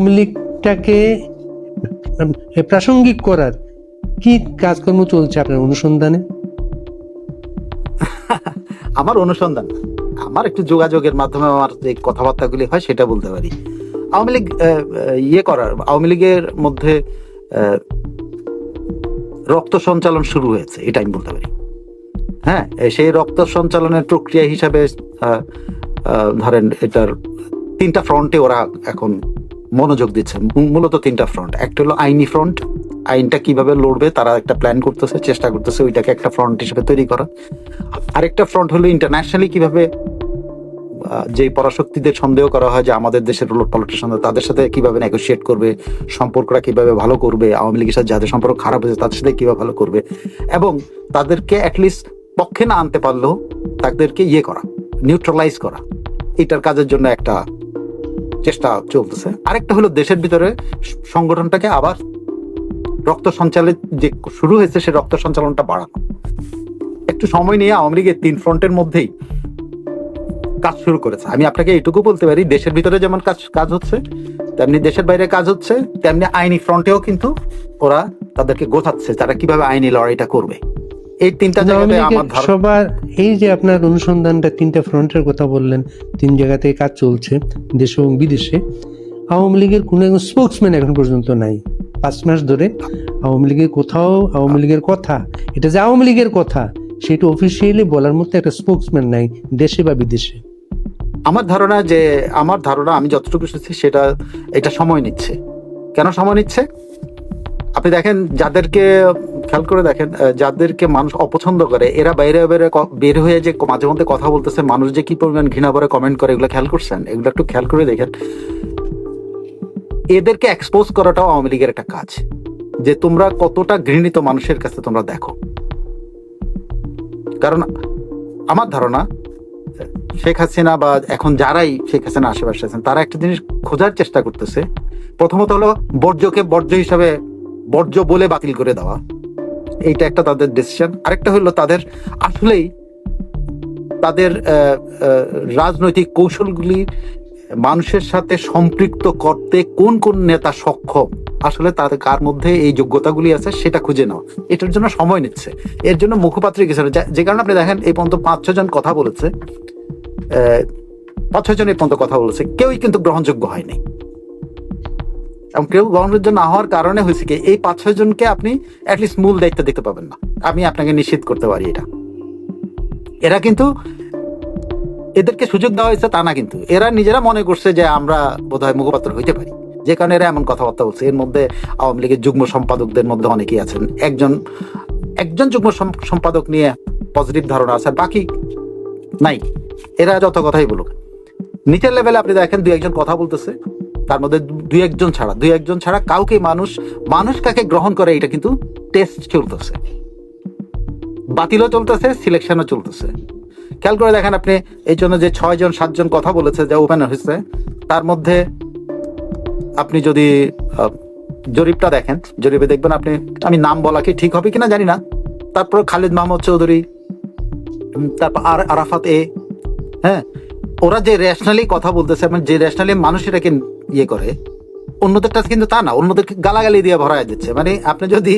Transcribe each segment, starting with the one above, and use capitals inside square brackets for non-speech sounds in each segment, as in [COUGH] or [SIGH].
আওয়ামী লীগটাকে প্রাসঙ্গিক করার কি কাজকর্ম চলছে আপনার অনুসন্ধানে? [LAUGHS] আমার অনুসন্ধান আমার একটু যোগাযোগের মাধ্যমে আমার যে কথাবার্তাগুলি হয় সেটা বলতে পারি। আওয়ামী লীগ ইয়ে করার, আওয়ামী লীগের মধ্যে রক্ত সঞ্চালন শুরু হয়েছে, এটা আমি বলতে পারি। হ্যাঁ সেই রক্ত সঞ্চালনের প্রক্রিয়া হিসাবে ধরেন এটার তিনটা ফ্রন্টে ওরা এখন মনোযোগ দিচ্ছে। মূলত তিনটা ফ্রন্ট একটা হলো আইনি ফ্রন্ট আইনটা কীভাবে লড়বে, তারা একটা প্ল্যান করতেছে, চেষ্টা করতেছে ওইটাকে একটা ফ্রন্ট হিসেবে তৈরি করা। আরেকটা ফ্রন্ট হলো ইন্টারন্যাশনালি কীভাবে যে পরাশক্তিদের সন্দেহ করা হয় যে আমাদের দেশের পলিটিশিয়ান তাদের সাথে কীভাবে নেগোসিয়েট করবে, সম্পর্কটা কীভাবে ভালো করবে, আওয়ামী লীগের সাথে যাদের সম্পর্ক খারাপ হয়েছে তাদের সাথে কীভাবে ভালো করবে, এবং তাদেরকে অ্যাটলিস্ট পক্ষে না আনতে পারলেও তাদেরকে ইয়ে করা নিউট্রালাইজ করা। এটার কাজের জন্য একটা চেষ্টা চলতেছে। আরেকটা হলো দেশের ভিতরে সংগঠনটাকে আবার রক্ত সঞ্চালিত যে শুরু হয়েছে, সে রক্ত সঞ্চালনটা বাড়ানো। একটু সময় নিয়ে আওয়ামী লীগের তিন ফ্রন্টের মধ্যেই কাজ শুরু করেছে। আমি আপনাকে এইটুকু বলতে পারি, দেশের ভিতরে যেমন কাজ কাজ হচ্ছে, তেমনি দেশের বাইরে কাজ হচ্ছে, তেমনি আইনি ফ্রন্টেও কিন্তু ওরা তাদেরকে গোছাচ্ছে, তারা কীভাবে আইনি লড়াইটা করবে। এই তিনটা জায়গাতে আমার সবার এই যে আপনার অনুসন্ধানটা তিনটা ফ্রন্টের কথা বললেন তিন জায়গাতে কাজ চলছে দেশে এবং বিদেশে। আওয়ামী লীগের কোনো একজন স্পোক্সম্যান এখন পর্যন্ত নাই। পাঁচ মাস ধরে আওয়ামী লীগের কোথাও আওয়ামী লীগের কথা এটা যে আওয়ামী লীগের কথা সেটা অফিসিয়ালি বলার মতো একটা স্পোক্সম্যান নাই দেশে বা বিদেশে। আমার ধারণা যে আমার ধারণা আমি যতটুকু শুনছি সেটা এটা সময় নিচ্ছে। কেন সময় নিচ্ছে? আপনি দেখেন যাদেরকে খেয়াল করে দেখেন যাদেরকে মানুষ অপছন্দ করে, এরা বাইরে বাইরে বের হয়ে যে মাঝে মধ্যে কথা বলতেছে, মানুষ যে কি পরিমাণ ঘৃণা করে কমেন্ট করে, এগুলো খেয়াল করছেন? এগুলো একটু খেয়াল করে দেখেন। এদেরকে এক্সপোজ করাটাও আওয়ামী লীগের একটা কাজ, যে তোমরা কতটা ঘৃণিত মানুষের কাছে তোমরা দেখো। কারণ আমার ধারণা, শেখ হাসিনা বা এখন যারাই শেখ হাসিনা আশেপাশে আছেন, তারা একটা জিনিস খোঁজার চেষ্টা করতেছে। প্রথমত হলো বর্জ্যকে বর্জ্য হিসাবে বর্জ্য বলে বাতিল করে দেওয়া। এইটা একটা তাদের ডিসিশন আরেকটা হলো তাদের আসলেই তাদের রাজনৈতিক কৌশলগুলি মানুষের সাথে সম্পৃক্ত করতে কোন কোন নেতা সক্ষম, আসলে তাদের কার মধ্যে এই যোগ্যতাগুলি আছে সেটা খুঁজে নাও। এটার জন্য সময় নিচ্ছে। এর জন্য মুখপাত্র কিছু। যে কারণে আপনি দেখেন এই পর্যন্ত পাঁচ ছজন কথা বলেছে পাঁচ ছয় জন এই পর্যন্ত কথা বলেছে। কেউই কিন্তু গ্রহণযোগ্য হয়নি। এবং কেউ গ্রহণযোগ্য না হওয়ার কারণে হয়েছে কি, এই পাঁচ ছয় জনকে আপনি অ্যাটলিস্ট মূল দায়িত্ব দেখতে পাবেন না। আমি আপনাকে নিশ্চিত করতে পারি এটা। এরা কিন্তু এদেরকে সুযোগ দেওয়া হয়েছে তা না কিন্তু। এরা নিজেরা মনে করছে যে আমরা বোধহয় মুখপাত্র হইতে পারি। যে কারণে এরা এমন কথাবার্তা বলছে। এর মধ্যে আওয়ামী লীগের যুগ্ম সম্পাদকদের মধ্যে অনেকেই আছেন। একজন একজন যুগ্ম সম্পাদক নিয়ে পজিটিভ ধারণা আছে বাকি নাই। এরা যত কথাই বলুক। নিচের লেভেলে আপনি দেখেন দুই একজন কথা বলতেছে। তার মধ্যে দুই একজন ছাড়া, দুই একজন ছাড়া কাউকে মানুষ মানুষ কাকে গ্রহণ করে এটা কিন্তু টেস্ট চলতেছে। বাতিলও চলতেছে সিলেকশনও চলতেছে। খেয়াল করে দেখেন আপনি, এই জন্য যে ছয় জন সাতজন কথা বলেছে, যে ওপেনার হয়েছে, তার মধ্যে আপনি যদি জরিপটা দেখেন, জরিপে দেখবেন আপনি, আমি নাম বলা কি ঠিক হবে কিনা জানি না। তারপর খালিদ মাহমুদ চৌধুরী তারপর আর আরাফাত এ হ্যাঁ ওরা যে রেশনালি কথা বলতেছে এবং যে রেশনালি মানুষ এটাকে ইয়ে করে। অন্যদেরটা কিন্তু তা না অন্যদেরকে গালাগালি দিয়ে ভরায় দিচ্ছে। মানে আপনি যদি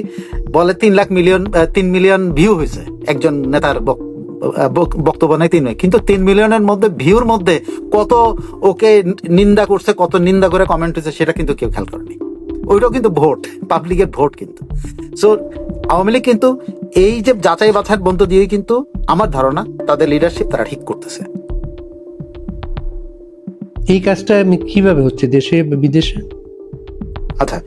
বলে তিন লাখ মিলিয়ন তিন মিলিয়ন ভিউ হয়েছে একজন নেতার বক্তব্য নেই তিন কিন্তু তিন মিলিয়নের মধ্যে ভিউর মধ্যে কত ওকে নিন্দা করছে, কত নিন্দা করে কমেন্ট হয়েছে সেটা কিন্তু কেউ খেয়াল করেনি। ওইটাও কিন্তু ভোট পাবলিকের ভোট কিন্তু। সো আওয়ামী লীগ কিন্তু এই যে যাচাই বাছাইয়ের বন্ধ দিয়ে কিন্তু আমার ধারণা তাদের লিডারশিপ তারা ঠিক করতেছে। এই কাজটা কীভাবে হচ্ছে, দেশে বিদেশে? আচ্ছা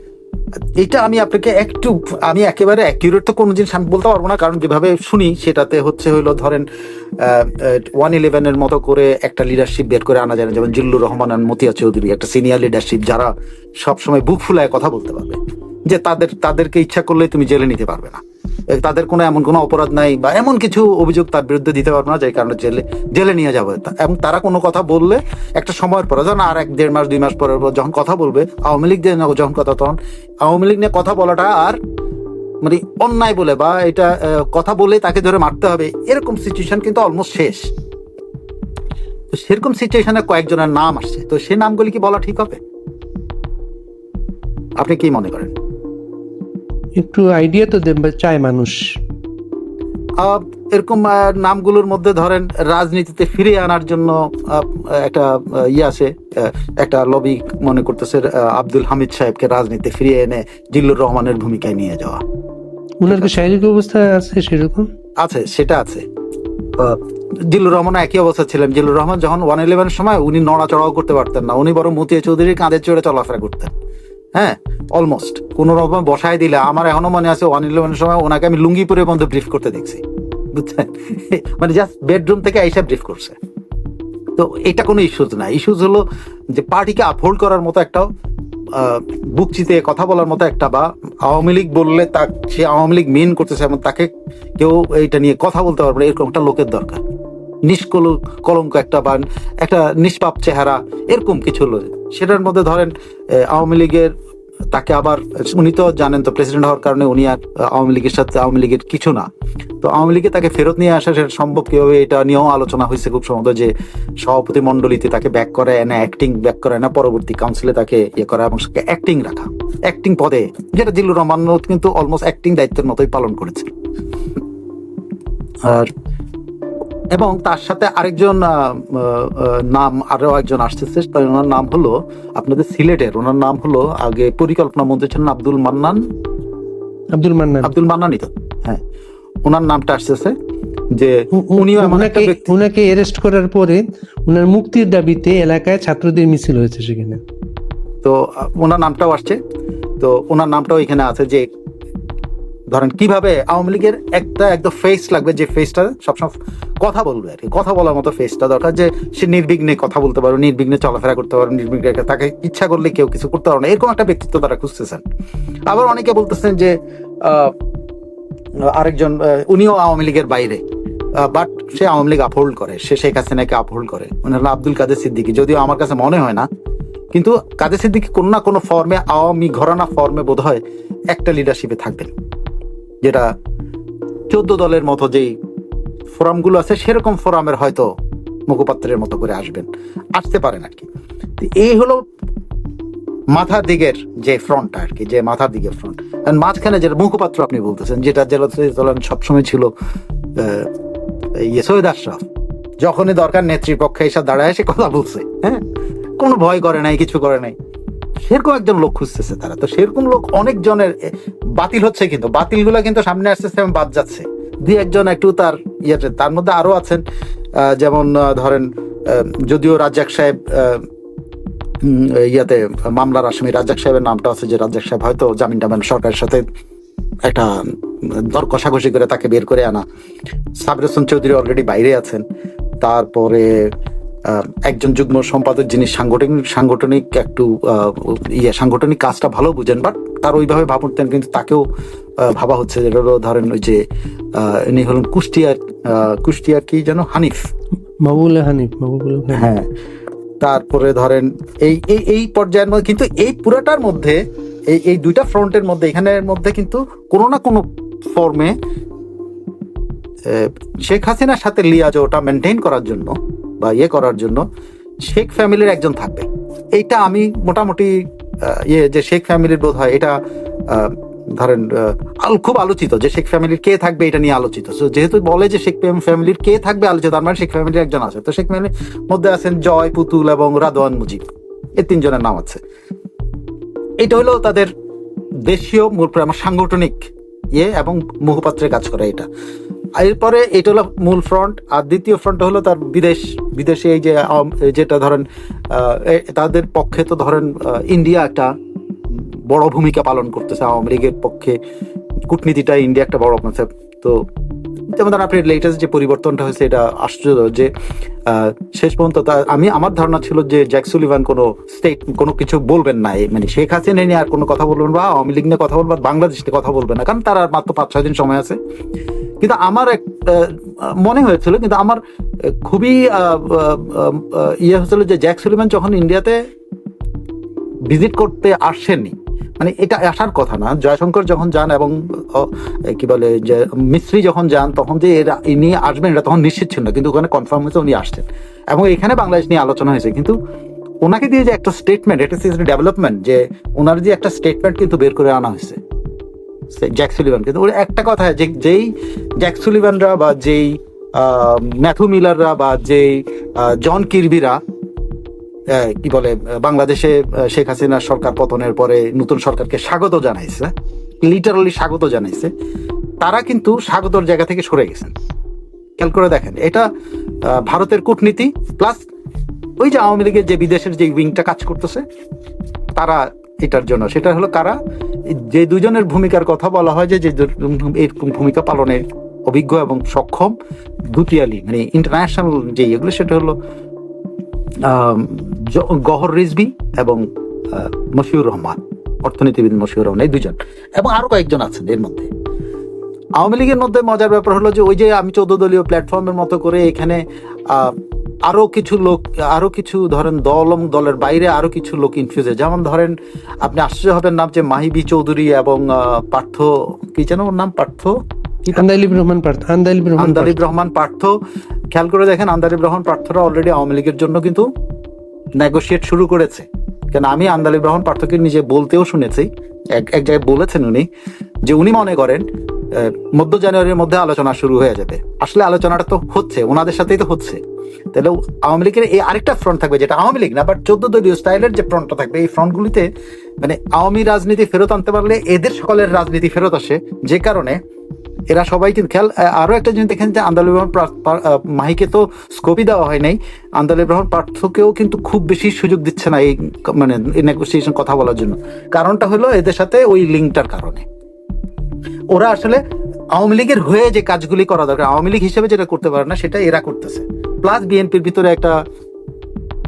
এটা আমি আপনাকে একটু, আমি একেবারে অ্যাকিউরেট তো কোনো জিনিস আমি বলতে পারব না, কারণ যেভাবে শুনি, সেটাতে হচ্ছে হইল ধরেন ওয়ান ইলেভেনের মতো করে একটা লিডারশিপ বের করে আনা যায় না। যেমন জিল্লুর রহমান আর মতিয়া চৌধুরী, একটা সিনিয়র লিডারশিপ যারা সবসময় বুক ফুলায় কথা বলতে পারবে। যে তাদের, তাদেরকে ইচ্ছা করলে তুমি জেলে নিতে পারবে না। তাদের কোনো এমন কোনো অপরাধ নাই বা এমন কিছু অভিযোগ তার বিরুদ্ধে দিতে পারবে না, যে কারণে জেলে জেলে নিয়ে যাবে। এবং তারা কোনো কথা বললে একটা সময়ের পরে, যখন আর এক দেড় মাস, দুই মাস পরের পর যখন কথা বলবে, আওয়ামী লীগ দিয়ে যখন কথা, তখন আওয়ামী লীগ নিয়ে কথা বলাটা আর মানে অন্যায় বলে বা এটা কথা বলে তাকে ধরে মারতে হবে, এরকম সিচুয়েশন কিন্তু অলমোস্ট শেষ। তো সেরকম সিচুয়েশনে কয়েকজনের নাম আসছে। তো সেই নামগুলি কি বলা ঠিক হবে? আপনি কি মনে করেন? একটু আইডিয়া তো দেবে চায় মানুষ। এরকম নামগুলোর মধ্যে ধরেন রাজনীতিতে ফিরিয়ে আনার জন্য একটা ইয়ে আছে একটা লবি মনে করতেছে আব্দুল হামিদ সাহেবকে রাজনীতিতে ফিরিয়ে এনে জিল্লুর রহমানের ভূমিকায় নিয়ে যাওয়া। ওনার কি শারীরিক অবস্থা আছে সেরকম? আছে সেটা আছে। জিল্লুর রহমান একই অবস্থা ছিলেন। জিল্লুর রহমান যখন ওয়ান ইলেভেনের সময় উনি নড়াচড়াও করতে পারতেন না উনি বরং মতিয়া চৌধুরীর কাঁধে চড়ে চলাফেরা করতেন। হ্যাঁ অলমোস্ট কোন রকম বসায় দিলে, আমার এখনও মনে আছে ওয়ান ইলেভেনের সময় ওনাকে আমি লুঙ্গি পরে বন্ধ ব্রিফ করতে দেখছি। বুঝছেন? [LAUGHS] মানে জাস্ট বেডরুম থেকে এইসব ব্রিফ করছে। তো এটা কোনো ইস্যুজ না। ইস্যুজ হলো যে পার্টিকে আপহোল্ড করার মতো একটা বুক চিতে কথা বলার মতো একটা বা আওয়ামী লীগ বললে তা, সে আওয়ামী লীগ মেন করতেছে এবং তাকে কেউ এইটা নিয়ে কথা বলতে পারবে না, এরকম একটা লোকের দরকার। নিষ্কল কলঙ্ক একটা বা একটা নিষ্পাপ চেহারা, এরকম কিছু হলো। সেটার মধ্যে ধরেন আওয়ামী লীগের তাকে আবার, উনি তো জানেন তো প্রেসিডেন্ট হওয়ার কারণে উনি আর আওয়ামী লীগের সাথে, আওয়ামী লীগের কিছু না। তো আওয়ামী লীগে তাকে ফেরত নিয়ে আসা সেটা সম্ভব কীভাবে এটা নিয়েও আলোচনা হয়েছে খুব সম্ভবত যে সভাপতি মন্ডলীতে তাকে ব্যাক করে এনে অ্যাক্টিং ব্যাক করে, না পরবর্তী কাউন্সিলে তাকে ইয়ে করা এবং অ্যাক্টিং রাখা। অ্যাক্টিং পদে, যেটা জিল্লুর রহমান কিন্তু অলমোস্ট অ্যাক্টিং দায়িত্বের মতোই পালন করেছে। আর এবং তার সাথে আরেকজন নাম আরও একজন আসতেছে তাই ওনার নাম হলো আপনাদের সিলেটের ওনার নাম হলো আগে পরিকল্পনা মন্ত্রী ছিলেন আব্দুল মান্নান। আব্দুল মান্নান। আব্দুল মান্নানই তো হ্যাঁ। ওনার নামটা আসতেছে যে উনিও এমন একটা ব্যক্তি উনাকে অ্যারেস্ট করার পরে উনার মুক্তির দাবিতে এলাকায় ছাত্রদের মিছিল হয়েছে সেখানে। তো ওনার নামটাও আসছে। তো ওনার নামটাও এখানে আছে যে ধরেন কীভাবে আওয়ামী লীগের একটা একদম ফেস লাগবে, যে ফেসটা সবসময় কথা বলবে আর কি। কথা বলার মতো ফেসটা দরকার, যে সে নির্বিঘ্নে কথা বলতে পারবে, নির্বিঘ্নে চলাফেরা করতে পারবে, নির্বিঘ্নে তাকে ইচ্ছা করলে কেউ কিছু করতে পারবে না। এরকম একটা ব্যক্তিত্ব তারা খুঁজতেছেন। আবার অনেকে বলতেছেন যে আরেকজন উনিও আওয়ামী লীগের বাইরে বাট সে আওয়ামী লীগ আপহোল্ড করে, সে শেখ হাসিনাকে আপহোল্ড করে। উনি আব্দুল কাদের সিদ্দিকী। যদিও আমার কাছে মনে হয় না, কিন্তু কাদের সিদ্দিকী কোনো না কোনো ফর্মে আওয়ামী ঘরানা ফর্মে বোধ হয় একটা লিডারশিপে থাকবেন যেটা চোদ্দ দলের মতো যেই ফোরামগুলো আছে, সেরকম ফোরামের হয়তো মুখপাত্রের মতো করে আসবেন। আসতে পারেন আর কি। এই হলো মাথার দিকের যে ফ্রন্ট আর কি, যে মাথার দিকের ফ্রন্ট মাঝখানে যেটা মুখপাত্র আপনি বলতেছেন, যেটা জেলা সবসময় ছিল ইয়ে সৈয়দ আশরাফ। যখনই দরকার নেতৃপক্ষে এসে দাঁড়ায়, সে কথা বলছে হ্যাঁ? কোনো ভয় করে নাই, কিছু করে নাই। সেরকম একজন লোক খুঁজতেছে তারা। তো সেরকম লোক অনেক জনের বাতিল হচ্ছে কিন্তু। বাতিলগুলো কিন্তু সামনে আসতেছে এবং বাদ যাচ্ছে। দুই একজন একটু তার ইয়েতে, তার মধ্যে আরও আছেন যেমন ধরেন যদিও রাজ্জাক সাহেব ইয়াতে মামলার আসামি রাজ্জাক সাহেবের নামটা আছে যে রাজ্জাক সাহেব হয়তো জামিন টামিন সরকারের সাথে একটা, দর কষাকষি করে তাকে বের করে আনা। সাবির হোসেন চৌধুরী অলরেডি বাইরে আছেন। তারপরে একজন যুগ্ম সম্পাদক যিনি সাংগঠনিক সাংগঠনিক একটু ইয়ে সাংগঠনিক কাজটা ভালো বুঝেন বাট তার ওইভাবে ভাবতেন কিন্তু তাকেও ভাবা হচ্ছে যেটা ধরেন ওই যে ইনি হলেন কুষ্টিয়ার কুষ্টিয়ার কি যেন হানিফ। মাহবুল হানিফ হানিফ। হ্যাঁ। তারপরে ধরেন এই এই এই পর্যায়ের মধ্যে কিন্তু এই পুরাটার মধ্যে এই এই দুইটা ফ্রন্টের মধ্যে এখানের মধ্যে কিন্তু কোনো না কোনো ফর্মে শেখ হাসিনার সাথে লিয়াজ ওটা মেনটেন করার জন্য বা ইয়ে করার জন্য শেখ ফ্যামিলির একজন থাকবে। এইটা আমি মোটামুটি ইয়ে যে শেখ ফ্যামিলির বোধ হয় এটা ধরেন খুব আলোচিত যে শেখ ফ্যামিলির কে থাকবে এটা নিয়ে আলোচিত। যেহেতু বলে যে শেখ ফ্যামিলির কে থাকবে আলোচিত, তার মানে শেখ ফ্যামিলির একজন আছে। তো শেখ ফ্যামিলির মধ্যে আছেন জয়, পুতুল এবং রাদওয়ান মুজিব। এই তিনজনের নাম আছে। এটা হলো তাদের দেশীয় মূল আমার সাংগঠনিক ইয়ে এবং মুখপাত্রের কাজ করে এটা। এরপরে এটা হলো মূল ফ্রন্ট আর দ্বিতীয় ফ্রন্ট হলো তার বিদেশ। বিদেশে এই যে যেটা ধরেন তাদের পক্ষে তো ধরেন ইন্ডিয়া একটা বড় ভূমিকা পালন করতেছে। আওয়ামী লীগের পক্ষে কূটনীতিটা ইন্ডিয়া একটা বড় কনসেপ্ট তো যেমন ধরেন আপনি লেটেস্ট যে পরিবর্তনটা হয়েছে, এটা আশ্চর্য যে শেষ পর্যন্ত আমি আমার ধারণা ছিল যে জ্যাক সুলিভান কোনো স্টেট কোনো কিছু বলবেন না মানে শেখ হাসিনা নিয়ে আর কোনো কথা বলবেন বা আওয়ামী লীগ নিয়ে কথা বলবেন বা বাংলাদেশ নিয়ে কথা বলবেন না, কারণ তার আর মাত্র পাঁচ, ছয় দিন সময় আছে। কিন্তু আমার এক মনে হয়েছিল, কিন্তু আমার খুবই ইয়ে হয়েছিল যে জ্যাক সুলিভান যখন ইন্ডিয়াতে ভিজিট করতে আসেননি মানে এটা আসার কথা না। জয়শঙ্কর যখন যান এবং কি বলে, যে, মিস্ত্রি যখন যান, তখন যে এরা, ইনি আসবেন, এটা তখন নিশ্চিত ছিল না। কিন্তু ওখানে কনফার্ম হয়েছে উনি আসছেন। এবং এখানে বাংলাদেশ নিয়ে আলোচনা হয়েছে। কিন্তু ওনাকে দিয়ে যে একটা স্টেটমেন্ট এটা ডেভেলপমেন্ট যে ওনার যে একটা স্টেটমেন্ট কিন্তু বের করে আনা হয়েছে। জ্যাক সুলিভান কিন্তু ওর একটা কথা যে, যেই জ্যাক সুলিভানরা বা যেই ম্যাথু মিলাররা বা যেই জন কিরবিরা কি বলে বাংলাদেশে শেখ হাসিনার সরকার পতনের পরে নতুন সরকারকে স্বাগত জানাইছে লিটারালি স্বাগত জানাইছে, তারা কিন্তু স্বাগতর জায়গা থেকে সরে গেছেন। খেয়াল করে দেখেন, এটা ভারতের কূটনীতি প্লাস ওই যে আওয়ামী লীগের যে বিদেশের যে উইংটা কাজ করতেছে, তারা এটার জন্য, সেটা হলো কারা, যে দুজনের ভূমিকার কথা বলা হয় যে দু- ভূমিকা পালনের অভিজ্ঞ এবং সক্ষম, দুটিয়ালি মানে ইন্টারন্যাশনাল যে এগুলো, সেটা হলো গহর রিজবি এবং মশিউর রহমান অর্থনীতিবিদ মশিউর রহমান এই দুজন এবং আরও কয়েকজন আছেন এর মধ্যে। আওয়ামী লীগের মধ্যে মজার ব্যাপার হলো যে ওই যে আমি চোদ্দ দলীয় প্ল্যাটফর্মের মতো করে এখানে আহ, আরও কিছু লোক আরও কিছু ধরেন দল এবং দলের বাইরে আরও কিছু লোক ইনফিউজে যেমন ধরেন আপনি আশ্চর্য হবেন নাম যে মাহিবি চৌধুরী এবং পার্থ কি যেন ওর নাম? পার্থ? আন্দালিব রহমান পার্থ আন্দালিব রহমান আন্দালিব রহমান পার্থ। খেয়াল করে দেখেন আন্দালিব রহমান পার্থরা অলরেডি আওয়ামী লীগের জন্য কিন্তু নেগোশিয়েট শুরু করেছে। কেন আমি আন্দালিব রহমান পার্থকে নিজে বলতেও শুনেছি এক এক জায়গায় বলেছেন উনি যে উনি মনে করেন মধ্য জানুয়ারির মধ্যে আলোচনা শুরু হয়ে যাবে। আসলে আলোচনাটা তো হচ্ছে ওনাদের সাথেই তো হচ্ছে। তাহলে আওয়ামী লীগের এই আরেকটা ফ্রন্ট থাকবে যেটা আওয়ামী লীগ না বাট চোদ্দ দলীয় স্টাইলের যে ফ্রন্টটা থাকবে এই ফ্রন্টগুলিতে মানে আওয়ামী রাজনীতি ফেরত আনতে পারলে এদের সকলের রাজনীতি ফেরত আসে যে কারণে এরা সবাই কিন্তু খেয়াল আহ, আরও একটা জিনিস দেখেন যে আন্দালিব রহমান প্রা- পা- আহ, মাহিকে তো স্কোপই দেওয়া হয় নাই। আন্দালিব রহমান পার্থকেও কিন্তু খুব বেশি সুযোগ দিচ্ছে না এই মানে নেগোসিয়েশন কথা বলার জন্য। কারণটা হলো এদের সাথে ওই লিঙ্কটার কারণে। ওরা আসলে আওয়ামী লীগের হয়ে যে কাজগুলি করা দরকার আওয়ামী লীগ হিসেবে যেটা করতে পারে না সেটা এরা করতেছে। প্লাস বিএনপির ভিতরে একটা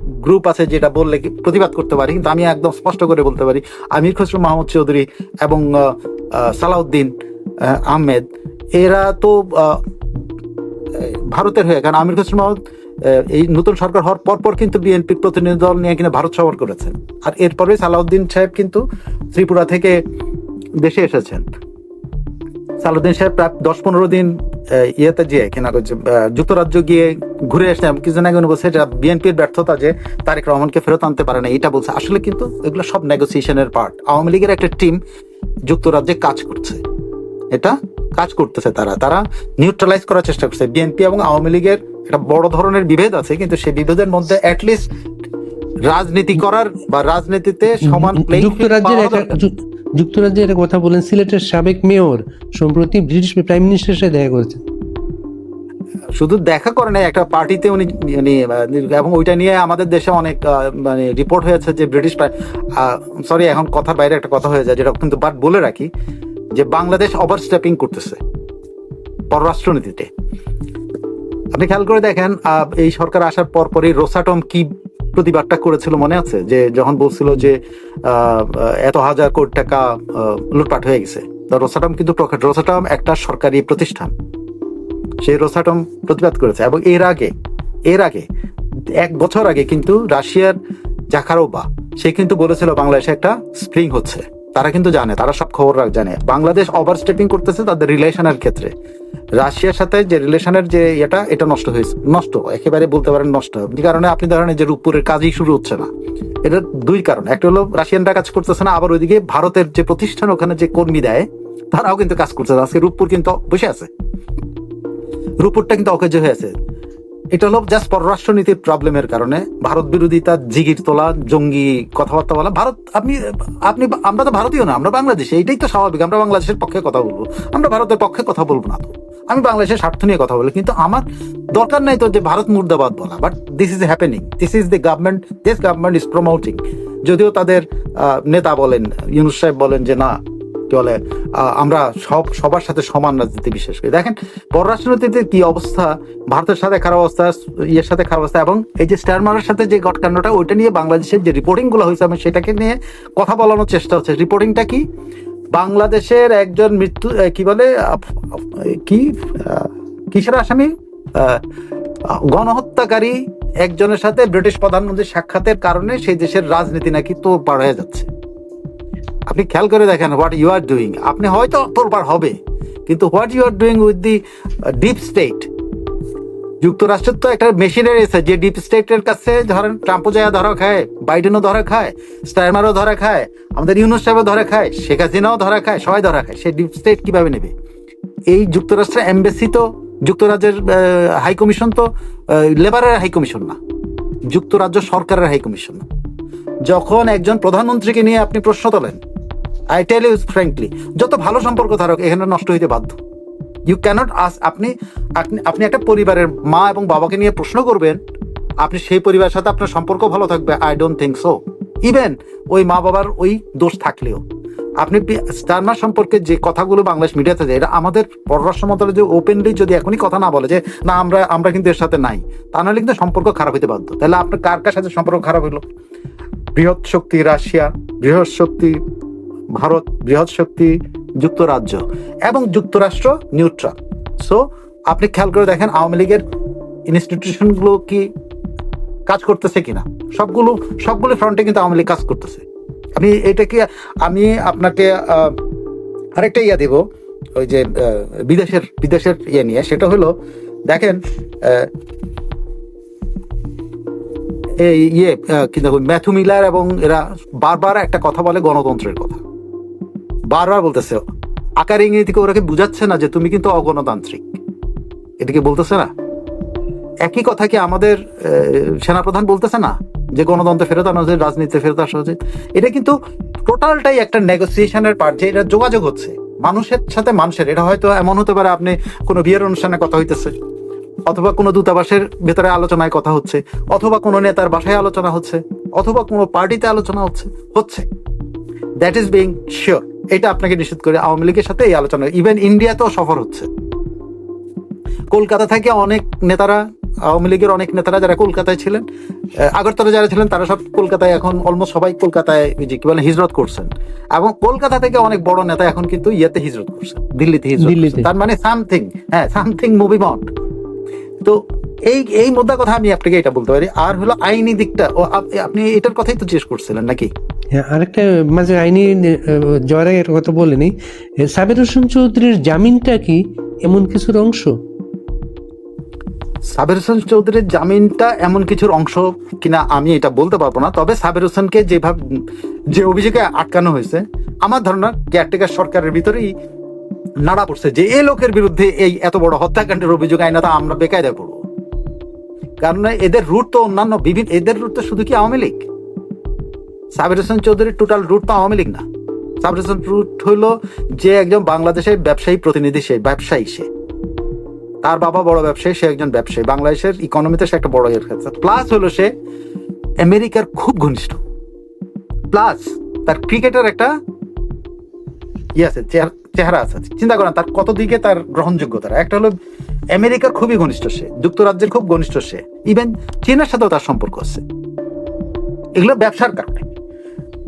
গ্রুপ আছে যেটা বললে প্রতিবাদ করতে পারি কিন্তু আমি একদম স্পষ্ট করে বলতে পারি। আমির খসরু মাহমুদ চৌধুরী এবং সালাউদ্দিন আহমেদ এরা তো ভারতের হয়ে, কারণ আমির খসরু মাহমুদ এই নতুন সরকার হওয়ার পর পর কিন্তু বিএনপি প্রতিনিধি দল নিয়ে কিনা ভারত সফর করেছেন। আর এরপরে সালাউদ্দিন সাহেব কিন্তু ত্রিপুরা থেকে দেশে এসেছেন। সালাউদ্দিন সাহেব প্রায় দশ পনেরো দিন ইয়েতে গিয়ে কিনা যুক্তরাজ্য গিয়ে ঘুরে আসলাম কিছুদিন আগে উনি বলছে এটা বিএনপির ব্যর্থতা যে তারেক রহমানকে ফেরত আনতে পারে না এটা বলছে। আসলে কিন্তু এগুলো সব নেগোসিয়েশনের পার্ট আওয়ামী লীগের একটা টিম যুক্তরাজ্যে কাজ করছে। এটা কাজ করতেছে তারা। তারা নিউট্রালাইজ করার চেষ্টা করছে। বিএনপি এবং আওয়ামী লীগের একটা বড় ধরনের বিভেদ আছে কিন্তু সেই বিভেদের মধ্যে অ্যাটলিস্ট রাজনীতি করার বা রাজনীতিতে সমান যুক্তরাজ্যের পাওয়া একটা যুক্তরাজ্যের একটা কথা বলেন সিলেটের সাবেক মেয়র সম্প্রতি ব্রিটিশ প্রাইম মিনিস্টারের সাথে দেখা করেছেন। শুধু দেখা করে নাই একটা পার্টিতে উনি মানে এবং ওইটা নিয়ে আমাদের দেশে অনেক মানে রিপোর্ট হয়েছে যে ব্রিটিশ সরি এখন কথার বাইরে একটা কথা হয়ে যায় যেটা কিন্তু বাট বলে রাখি। যে বাংলাদেশ ওভার স্টেপিং করতেছে পররাষ্ট্রনীতিতে। আপনি খেয়াল করে দেখেন এই সরকার আসার পর পরই রোসাটম কি প্রতিবাদটা করেছিল মনে আছে? যে যখন বলছিল যে এত হাজার কোটি টাকা লুটপাট হয়ে গেছে। রোসাটম কিন্তু রোসাটম একটা সরকারি প্রতিষ্ঠান। সেই রোসাটম প্রতিবাদ করেছে এবং এর আগে এর আগে, এক বছর আগে কিন্তু রাশিয়ার জাকারোবা সে কিন্তু বলেছিল বাংলাদেশে একটা স্প্রিং হচ্ছে। তারা কিন্তু জানে, তারা সব খবর জানে। বাংলাদেশ ওভারস্টেপিং করতেছে তাদের রিলেশনের ক্ষেত্রে। রাশিয়ার সাথে যে রিলেশনের যে এটা এটা নষ্ট হয়েছে। নষ্ট, একেবারে বলতে পারেন নষ্ট। যে কারণে আপনি ধরেন যে রূপপুরের কাজই শুরু হচ্ছে না। এটা দুই কারণ। একটা হলো রাশিয়ানরা কাজ করতেছে না, আবার ওইদিকে ভারতের যে প্রতিষ্ঠান, ওখানে যে কর্মী দেয়, তারাও কিন্তু কাজ করছে। আজকে রূপপুর কিন্তু বসে আছে। রূপপুরটা কিন্তু অকেজ হয়ে আছে। এটা হলো জাস্ট পররাষ্ট্রনীতির প্রবলেমের কারণে। ভারত বিরোধিতা, জিগির তোলা, জঙ্গি কথাবার্তা বলা। ভারত, আপনি আপনি, আমরা তো ভারতীয় না, আমরা বাংলাদেশে এটাই তো স্বাভাবিক। আমরা বাংলাদেশের পক্ষে কথা বলব। আমরা ভারতের পক্ষে কথা বলব না তো। আমি বাংলাদেশের স্বার্থ নিয়ে কথা বলি, কিন্তু আমার দরকার নাই তো যে ভারত মুর্দাবাদ বলা। But this is happening this is the government this government is promoting যদিও তাদের নেতা বলেন, ইউনুস সাহেব বলেন যে না কি বলে আমরা সব, সবার সাথে সমান রাজনীতি বিশেষ করে। দেখেন পররাষ্ট্রনীতিতে কি অবস্থা? ভারতের সাথে খারাপ অবস্থা, ইয়ের সাথে খারাপ অবস্থা, এবং এই যে স্টারমারের সাথে যে ঘটকাণ্ডটা ওইটা নিয়ে বাংলাদেশের যে রিপোর্টিংগুলো হয়েছে, আমি সেটাকে নিয়ে কথা বলানোর চেষ্টা হচ্ছে। রিপোর্টিংটা কি? বাংলাদেশের একজন মৃত্যু কি বলে কি কিসের আসামি? গণহত্যাকারী একজনের সাথে ব্রিটিশ প্রধানমন্ত্রীর সাক্ষাতের কারণে সেই দেশের রাজনীতি নাকি তো পার হয়ে যাচ্ছে। আপনি খেয়াল করে দেখেন হোয়াট ইউ আর ডুইং আপনি হয়তো তোরপার হবে, কিন্তু what you are doing with the deep state যুক্তরাষ্ট্রের তো একটা মেশিনারি আছে যে ডিপ স্টেটের কাছে ধরেন ট্রাম্পও যায় ধরা খায় বাইডেনও ধরা খায় স্টাইমারও ধরা খায়, আমাদের ইউনুস সাহেবও ধরা খায় শেখ হাসিনাও ধরা খায়, সবাই ধরা খায়, সে ডিপ স্টেট কীভাবে নেবে? এই যুক্তরাষ্ট্রের এমবেসি তো, যুক্তরাজ্যের হাই কমিশন তো লেবারের হাই কমিশন না, যুক্তরাজ্য সরকারের হাই কমিশন না। যখন একজন প্রধানমন্ত্রীকে নিয়ে আপনি প্রশ্ন তোলেন আই টেল ইউ ফ্র্যাঙ্কলি যত ভালো সম্পর্ক থাকুক এখানে নষ্ট হইতে বাধ্য। ইউ ক্যানট আস আপনি, আপনি- একটা পরিবারের মা এবং বাবাকে নিয়ে প্রশ্ন করবেন, আপনি সেই পরিবারের সাথে আপনার সম্পর্ক ভালো থাকবে? I don't think so even ওই মা বাবার ওই দোষ থাকলেও। আপনি স্টারমার সম্পর্কে যে কথাগুলো বাংলাদেশ মিডিয়াতে যায় এটা আমাদের পররাষ্ট্র মন্ত্রণালয় যে ওপেনলি যদি এখনই কথা না বলে যে, না, আমরা আমরা কিন্তু এর সাথে নাই, তা নাহলে কিন্তু সম্পর্ক খারাপ হইতে বাধ্য। তাহলে আপনার কার কার সাথে সম্পর্ক খারাপ হইল? বৃহৎ শক্তি রাশিয়া, বৃহৎ শক্তি ভারত বৃহৎ শক্তি, যুক্তরাজ্য এবং যুক্তরাষ্ট্র নিউট্রাল সো আপনি খেয়াল করে দেখেন আওয়ামী লীগের ইনস্টিটিউশনগুলো কি কাজ করতেছে কিনা? সবগুলো সবগুলো ফ্রন্টে কিন্তু আওয়ামী লীগ কাজ করতেছে। আমি এটা কি আমি আপনাকে আরেকটা ইয়া দেব, ওই যে বিদেশের বিদেশের ইয়ে নিয়ে। সেটা হলো, দেখেন এই ইয়ে কিন্তু ম্যাথু মিলার এবং এরা বারবার একটা কথা বলে গণতন্ত্রের কথা। বারবার বলতেছে, আকার থেকে ওরাকে বুঝাচ্ছে না যে তুমি কিন্তু অগণতান্ত্রিক? এটাকে বলতেছে না? একই কথা কি আমাদের সেনাপ্রধান বলতেছে না যে গণতন্ত্রে ফেরত আনা উচিত, রাজনীতিতে ফেরত আসা উচিত? এটা কিন্তু টোটালটাই একটা নেগোসিয়েশনের পার্ট যে এটা যোগাযোগ হচ্ছে, মানুষের সাথে মানুষের। এটা হয়তো এমন হতে পারে আপনি কোনো বিয়ের অনুষ্ঠানে কথা হইতেছে, অথবা কোনো দূতাবাসের ভেতরে আলোচনায় কথা হচ্ছে, অথবা কোনো নেতার বাসায় আলোচনা হচ্ছে, অথবা কোনো পার্টিতে আলোচনা হচ্ছে হচ্ছে। দ্যাট ইজ বিং শিওর এটা আপনাকে নিশ্চিত করে আওয়ামী লীগের সাথে এই আলোচনা। ইভেন ইন্ডিয়াতেও সফর হচ্ছে। কলকাতা থেকে অনেক নেতারা আওয়ামী লীগের অনেক নেতারা যারা কলকাতায় ছিলেন আগরতলা যারা ছিলেন তারা সব কলকাতায় এখন অলমোস্ট সবাই কলকাতায় যে কি বলে হিজরত করছেন। এবং কলকাতা থেকে অনেক বড় নেতা এখন কিন্তু ইয়েতে হিজরত করছেন দিল্লিতে হিজরত তার মানে সামথিং হ্যাঁ সামথিং মুভি অন তো এই এই মুদ্রা কথা আমি আপনাকে এটা বলতে পারি। আর হলো আইনি দিকটা আপনি এটার কথাই তো জিজ্ঞেস করছিলেন নাকি? হ্যাঁ আরেকটা মাঝে আইনি জয়ের একটা কথা বলেনি সাবির হোসেন চৌধুরীর জামিনটা কি এমন কিছুর অংশ? সাবের হোসেন চৌধুরীর জামিনটা এমন কিছুর অংশ কিনা আমি এটা বলতে পারব না, তবে সাবের হোসেনকে যেভাবে, যে অভিযোগে আটকানো হয়েছে, আমার ধারণা কেয়ারটেকার সরকারের ভিতরেই নাড়া পড়ছে যে এ লোকের বিরুদ্ধে এই এত বড় হত্যাকাণ্ডের অভিযোগ আইনাতে আমরা বেকায়দায় পড়ব কারণ এদের রুট তো অন্যান্য বিভিন্ন এদের রুট তো শুধু কি আওয়ামী লীগ? সাবির হোসেন চৌধুরীর টোটাল রুট তো আওয়ামী লীগ না। সাবির হোসেন রুট হলো যে একজন বাংলাদেশের ব্যবসায়ী প্রতিনিধি সে, ব্যবসায়ী সে। তার বাবা বড় ব্যবসায়ী, সে একজন ব্যবসায়ী। বাংলাদেশের ইকোনমিতে সে একটা বড় প্লাস হলো সে আমেরিকার খুব ঘনিষ্ঠ। প্লাস তার ক্রিকেটের একটা ইয়ে আছে চেহারা আছে। চিন্তা করেন, তার কত দিকে তার গ্রহণযোগ্যতা? একটা হলো আমেরিকার খুবই ঘনিষ্ঠ সে, যুক্তরাজ্যের খুব ঘনিষ্ঠ সে। ইভেন চীনের সাথেও তার সম্পর্ক আছে। এগুলো ব্যবসার কারণে।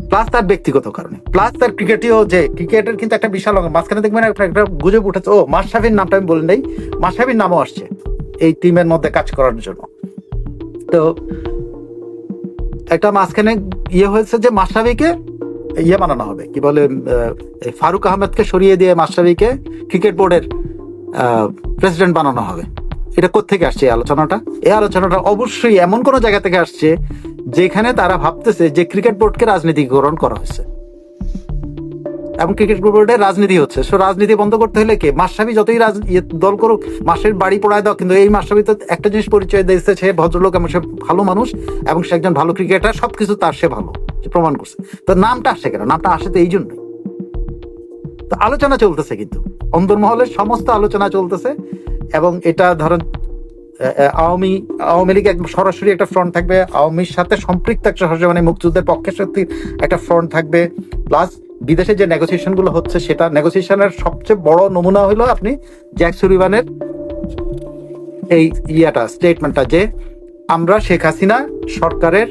প্লাস তার ব্যক্তিগত কারণে। প্লাস তার ক্রিকেটেও যে ক্রিকেটের কিন্তু একটা বিশাল মাঝখানে দেখবেন একটা গুজব উঠেছে। ও, মাশরাফির নামটা আমি বলে নেই। মাশরাফির নামও আসছে এই টিমের মধ্যে কাজ করার জন্য। তো একটা মাঝখানে ইয়ে হয়েছে যে, মাশরাফিকে ইয়ে বানানো হবে। কি বলে ফারুক আহমেদকে সরিয়ে দিয়ে মাশরাফিকে ক্রিকেট বোর্ডের প্রেসিডেন্ট বানানো হবে। এটা কোত্থেকে আসছে এই আলোচনাটা? এই আলোচনাটা অবশ্যই এমন কোন জায়গা থেকে আসছে যেখানে তারা ভাবতেছে যে ক্রিকেট বোর্ডকে রাজনীতিকরণ করা হয়েছে। এবং ক্রিকেট বোর্ডে রাজনীতি হচ্ছে। সো রাজনীতি বন্ধ করতে হলে কে? মাসাবি যতই ইয়ে দল করুক, মাসের বাড়ি পড়ায় দাও, কিন্তু এই মাসাবি তো একটা জিনিস পরিচয় দিয়েছে, সে ভদ্রলোক এবং সে ভালো মানুষ, এবং সে একজন ভালো ক্রিকেটার, সবকিছু তার সে ভালো প্রমাণ করছে। তো নামটা আসে কেন? নামটা আসে তো এই জন্যই। তো আলোচনা চলতেছে কিন্তু। অন্দরমহলের সমস্ত আলোচনা চলতেছে, এবং এটা ধরেন আওয়ামী আওয়ামী লীগ একদম সরাসরি একটা ফ্রন্ট থাকবে। আওয়ামীর সাথে সম্পৃক্ত একটা সরাসরি মানে মুক্তিযুদ্ধের পক্ষে সত্যি একটা ফ্রন্ট থাকবে। প্লাস বিদেশে যে নেগোসিয়েশনগুলো হচ্ছে, সেটা নেগোসিয়েশনের সবচেয়ে বড় নমুনা হলো আপনি জ্যাক সুরিবানের এই ইয়াটা স্টেটমেন্টটা যে আমরা শেখ হাসিনা সরকারের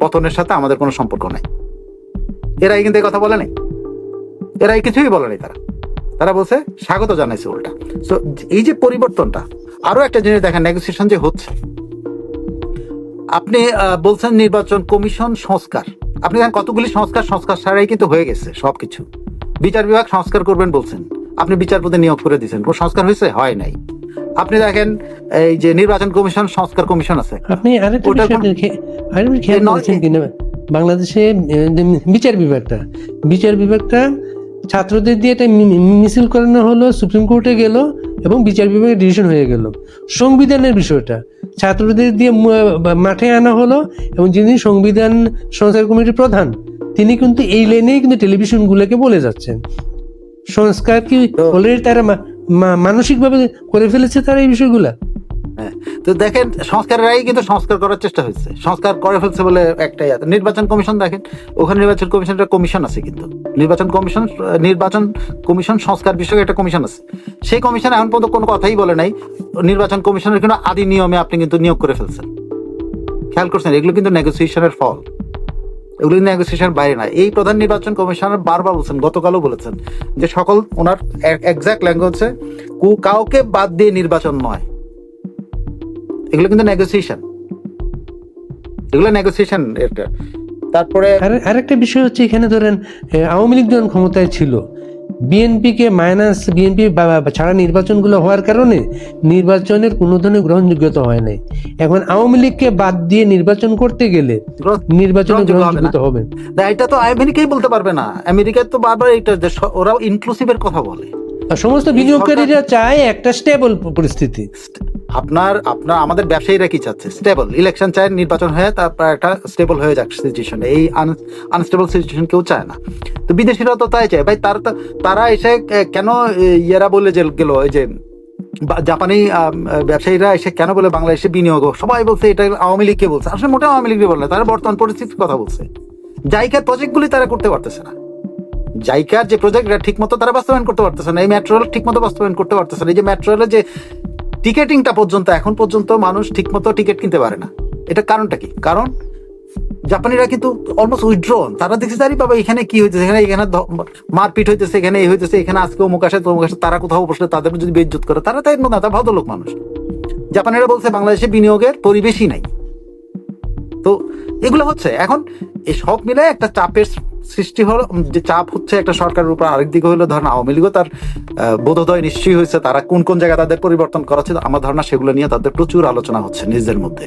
পতনের সাথে আমাদের কোনো সম্পর্ক নাই। এরাই কিন্তু এই কথা বলে নাই এরাই কিছুই বলে নাই তারা। তারা বলছে, স্বাগত জানাইছে উল্টা। সো এই যে পরিবর্তনটা আরও একটা জিনিস দেখেন নেগোসিয়েশন যে হচ্ছে। আপনি বলছেন নির্বাচন কমিশন সংস্কার। আপনি দেখেন কতগুলি সংস্কার সংস্কার ছাড়াই কিন্তু হয়ে গেছে সবকিছু। বিচার বিভাগ সংস্কার করবেন বলছেন। আপনি বিচারপতি নিয়োগ করে দিয়েছেন। কোন সংস্কার হয়েছে? হয় নাই। আপনি দেখেন এই যে নির্বাচন কমিশন সংস্কার কমিশন আছে। আপনি আরেকটা খেয়াল করেছেন কিনা? বাংলাদেশে বিচার বিভাগটা। বিচার বিভাগটা ছাত্রদের দিয়ে মি- মিছিল করানো হলো সুপ্রিম কোর্টে গেল এবং বিচার বিভাগের ডিসিশন হয়ে গেল। সংবিধানের বিষয়টা ছাত্রদের দিয়ে মাঠে আনা হলো এবং যিনি সংবিধান সংস্কার কমিটির প্রধান তিনি কিন্তু এই লাইনেই কিন্তু টেলিভিশনগুলোকে বলে যাচ্ছেন। সংস্কার কি অলরেডি তারা মানসিকভাবে করে ফেলেছে তারা এই বিষয়গুলা? তো দেখেন সংস্কারের আগেই কিন্তু সংস্কার করার চেষ্টা হয়েছে। সংস্কার করে ফেলছে বলে একটাই আছে। নির্বাচন কমিশন দেখেন, ওখানে নির্বাচন কমিশনের কমিশন আছে কিন্তু। নির্বাচন কমিশন নির্বাচন কমিশন সংস্কার বিষয়ে একটা কমিশন আছে। সেই কমিশন এখন পর্যন্ত কোনো কথাই বলে নাই। নির্বাচন কমিশনের কিন্তু আদি নিয়মে আপনি কিন্তু নিয়োগ করে ফেলছেন। খেয়াল করছেন, এগুলো কিন্তু নেগোসিয়েশনের ফল। এগুলো নেগোসিয়েশন বাইরে না এই প্রধান নির্বাচন কমিশনার বারবার বলছেন, গতকালও বলেছেন যে সকল ওনার এক্সাক্ট ল্যাঙ্গুয়েজ কাউকে বাদ দিয়ে নির্বাচন নয়। এগুলো কিন্তু নেগোসিয়েশন এগুলো নেগোসিয়েশন এটা। তারপরে আরেকটা বিষয় হচ্ছে এখানে ধরেন আওয়ামী লীগ যখন ক্ষমতায় ছিল বিএনপিকে মাইনাস বিএনপি ছাড়া নির্বাচনগুলো হওয়ার কারণে নির্বাচনের কোনো ধরনের গ্রহণযোগ্যতা হয় নাই। এখন আওয়ামী লীগকে বাদ দিয়ে নির্বাচন করতে গেলে নির্বাচনে হবে না। গ্রহণযোগ্যতা হবে। না, এটা তো আমেরিকাই বলতে পারবে না। আমেরিকায় তো বারবার এটা ওরা ইনক্লুসিভের কথা বলে। সমস্ত বিনিয়োগকারীরা চায় একটা স্টেবল পরিস্থিতি। আপনার আপনার, আমাদের ব্যবসায়ীরা কি চাচ্ছে? স্টেবল ইলেকশন চায়, নির্বাচন হয়ে তারপর একটা স্টেবল হয়ে যাক সিচুয়েশন এই আনস্টেবল সিচুয়েশন কেউ চায় না। তো বিদেশিরাও তো তাই চায়। ভাই, তার তারা এসে কেন ইয়েরা বলে যে, গেল এই যে জাপানি ব্যবসায়ীরা এসে কেন বলে বাংলাদেশে বিনিয়োগ? সবাই বলছে, এটা আওয়ামী লীগকে বলছে। আসলে মোটেও আওয়ামী লীগকে বলে তারা বর্তমান পরিস্থিতির কথা বলছে। জাইকার প্রজেক্টগুলি তারা করতে পারতেছে না। জাইকার যে প্রজেক্ট ঠিক মতো তারা বাস্তবায়ন করতে পারতেছে না। এই মেট্রো রেল ঠিক মতো বাস্তবায়ন করতে পারতেছে না। এই যে মেট্রো যে টিকেটিংটা পর্যন্ত, এখন পর্যন্ত মানুষ ঠিকমতো টিকিট কিনতে পারে না। এটা কারণটা কি? কারণ জাপানিরা কিন্তু অলমোস্ট উইথড্র তারা দেখছে তারই বাবা এখানে কি হয়েছে এখানে এখানে মারপিট হইতেছে, এখানে এই হইতেছে, এখানে আজকে অমুক আসে, তমুক আসে, তারা কোথাও বসলে তাদের যদি বেজ্জুত করে, তারা তাই না তারা ভদ্রলোক মানুষ। জাপানিরা বলছে বাংলাদেশে বিনিয়োগের পরিবেশই নাই। তো এগুলো হচ্ছে। এখন এই সব মিলে একটা চাপের সৃষ্টি হলো যে চাপ হচ্ছে একটা সরকারের উপর। আরেক দিকে হলো ধরেন আওয়ামী লীগও তার বোধোদয় নিশ্চয়ই হয়েছে। তারা কোন কোন জায়গায় তাদের পরিবর্তন করাচ্ছে আমার ধারণা সেগুলো নিয়ে তাদের প্রচুর আলোচনা হচ্ছে নিজেদের মধ্যে।